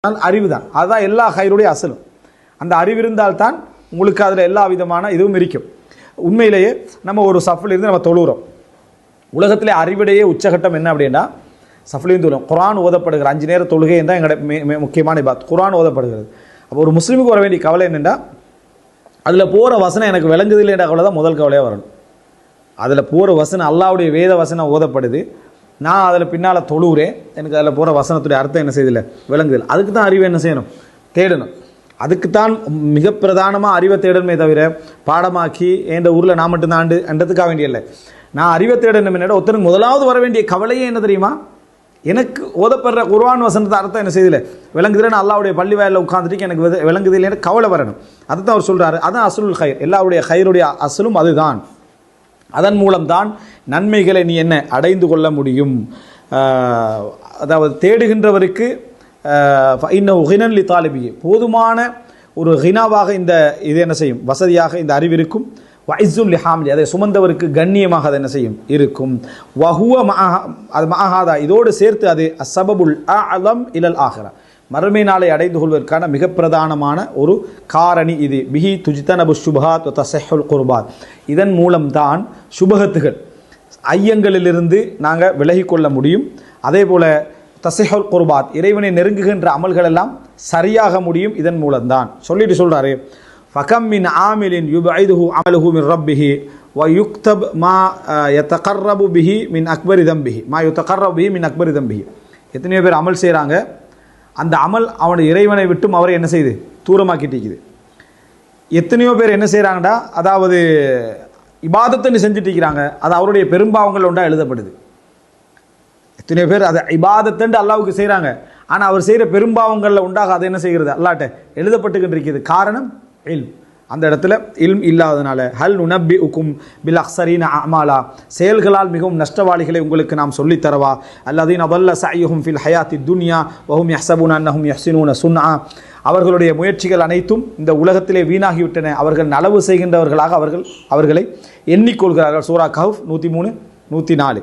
அறிவு தான் அதுதான் எல்லா ஹைருடைய அசலும். அந்த அறிவு இருந்தால்தான் உங்களுக்கு அதில் எல்லா விதமான இதுவும் இருக்கும். உண்மையிலேயே நம்ம ஒரு சஃபில் இருந்து நம்ம தொழுகிறோம் உலகத்திலே அறிவிடையே உச்சகட்டம் என்ன அப்படின்னா சஃப்லையும் தொழும் குரான் ஓதப்படுகிற அஞ்சு நேர தொழுகை தான் எங்களோட மே- மே- முக்கியமான பாத் குரான் ஓதப்படுகிறது. அப்போ ஒரு முஸ்லீமுக்கு வர வேண்டிய கவலை என்னென்னா அதில் போகிற வசனம் எனக்கு விளங்குது இல்லைன்ற கவலை தான் முதல் கவலையாக வரணும். அதில் போகிற வசனம் அல்லாவுடைய வேத வசனம் ஓதப்படுது. நான் அதில் பின்னால் தொழுகிறேன் எனக்கு அதில் போகிற வசனத்துடைய அர்த்தம் என்ன செய்தில்லை விளங்குதல் அதுக்கு தான் அறிவை என்ன செய்யணும்? தேடணும். அதுக்குத்தான் மிக பிரதானமாக அறிவை தேடணுமே தவிர பாடமாக்கி என்ற ஊரில் நான் மட்டும்தான் ஆண்டு என்றதுக்காக வேண்டிய இல்லை நான் அறிவை தேடணும் என்னோட ஒருத்தருக்கு முதலாவது வர வேண்டிய கவலையே என்ன தெரியுமா? எனக்கு ஓதப்படுற குர்வான் வசனத்தை அர்த்தம் என்ன செய்யல விளங்குதில்லை நான் அல்லாவுடைய பள்ளி வயலில் உட்காந்துட்டு எனக்கு வித- விளங்குது இல்லைன்னு கவலை வரணும். அதுதான் அவர் சொல்கிறாரு அதான் அசுல் ஹயர் எல்லாவுடைய ஹயருடைய அசலும் அதுதான். அதன் மூலம்தான் நன்மைகளை நீ என்ன அடைந்து கொள்ள முடியும். அதாவது தேடுகின்றவருக்கு இன்னும் ஹினன்லி தாலிபியே போதுமான ஒரு ஹினாவாக இந்த இது என்ன செய்யும்? வசதியாக இந்த அறிவிருக்கும் வைசுல் லிஹாம்லி அதை சுமந்தவருக்கு கண்ணியமாக அது என்ன செய்யும்? இருக்கும். வஹுவ மஹா அது மஹாதா இதோடு சேர்த்து அது அசபபுல் அலம் இலல் ஆஹிரா. மறுமை நாளை அடைந்து கொள்வதற்கான மிக பிரதானமான ஒரு காரணி இது. பிஹி துஜிதனபு சுபஹாத் தசஹுல் குர்பாத் இதன் மூலம்தான் சுபகத்துகள் ஐயங்களிலிருந்து நாங்கள் விலகிக் கொள்ள முடியும். அதே போல் தசஹுல் குர்பாத் இறைவனை நெருங்குகின்ற அமல்களெல்லாம் சரியாக முடியும் இதன் மூலம்தான். சொல்லிட்டு சொல்கிறாரு ஃபகம் மின் ஆமிலின் யுபைதுஹு அமலுஹு மின் ரப்பிஹி வ யுக்தப் மா யத்தகர்ரபு பிஹி மின் அக்பரி தம்பிஹி. மா யுத்தகர்ரபு பிஹி மின் அக்பரி தம்பிஹி. எத்தனையோ பேர் அமல் செய்கிறாங்க அந்த அமல் அவனுடைய இறைவனை விட்டும் அவரை என்ன செய்யுது தூரமாக்கிட்டிக்குது எத்தனையோ பேர் என்ன செய்கிறாங்கடா அதாவது இபாதத்துன்னு செஞ்சுட்டு இருக்கிறாங்க. அது அவருடைய பெரும்பாவங்கள் ஒன்றா எழுதப்படுது. எத்தனையோ பேர் அதை இபாதத்துன்ட்டு அல்லாவுக்கு செய்கிறாங்க ஆனால் அவர் செய்கிற பெரும்பாவங்களில் உண்டாக அதை என்ன செய்கிறது? அல்லாட்ட எழுதப்பட்டுக்கிட்டு இருக்கிறது. காரணம் எல் அந்த இடத்துல இல்ம் இல்லாதனால ஹல் நுனப்பி உக்கும் பில் அக்சரீன அமாலா? செயல்களால் மிகவும் நஷ்டவாளிகளை உங்களுக்கு நாம் சொல்லித்தரவா? அல்லதீன் அதல்ல ஃபில் ஹயாத்தி துன்யா வஹும் யஹ்சபுன் அன்னஹும் யஹ்சினூன சுன்னா அவர்களுடைய முயற்சிகள் அனைத்தும் இந்த உலகத்திலே வீணாகிவிட்டன. அவர்கள் நலவு செய்கின்றவர்களாக அவர்கள் அவர்களை எண்ணிக்கொள்கிறார்கள். சூரா கஹஃப் நூற்றி மூணு நூற்றி நாலு.